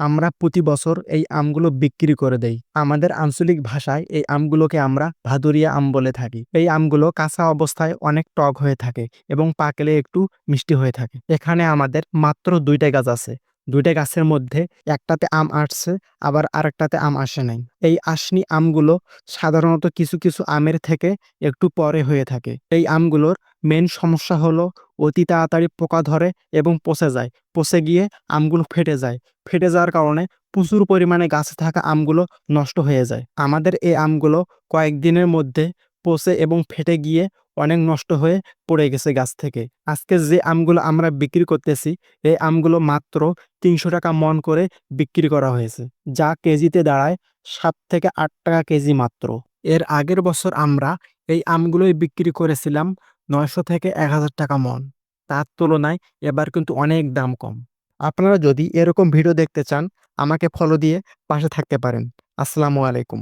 আমরা প্রতি বছর এই আমগুলো বিক্রি করে দেই। আমাদের আঞ্চলিক ভাষায় এই আমগুলোকে আমরা ভাদুরিয়া আম বলে থাকি। এই আমগুলো কাঁচা অবস্থায় অনেক টক হয়ে থাকে এবং পাকলে একটু মিষ্টি হয়ে থাকে। এখানে আমাদের মাত্র দুইটা গাছ আছে। দুইটা গাছের মধ্যে একটাতে আম আসছে, আবার আরেকটাতে আম আসে নাই। এই আসনি আমগুলো সাধারণত কিছু কিছু আমের থেকে একটু পরে হয়ে থাকে। এই আমগুলোর মেন সমস্যা হলো অতি তাড়াতাড়ি পোকা ধরে এবং পচে যায়। পচে গিয়ে আমগুলো ফেটে যায়। ফেটে যাওয়ার কারণে প্রচুর পরিমাণে গাছে থাকা আমগুলো নষ্ট হয়ে যায়। আমাদের এই আমগুলো কয়েকদিনের মধ্যে পচে এবং ফেটে গিয়ে অনেক নষ্ট হয়ে পড়ে গেছে গাছ থেকে। আজকে যে আমগুলো আমরা বিক্রি করতেছি, এই আমগুলো মাত্র তিনশো টাকা মন করে বিক্রি করা হয়েছে, যা কেজিতে দাঁড়ায় সাত থেকে আট টাকা কেজি মাত্র। এর আগের বছর আমরা এই আমগুলোই বিক্রি করেছিলাম নয়শো থেকে এক হাজার টাকা মন। তার তুলনায় এবার কিন্তু অনেক দাম কম। আপনারা যদি এরকম ভিডিও দেখতে চান, আমাকে ফলো দিয়ে পাশে থাকতে পারেন। আসসালামু আলাইকুম।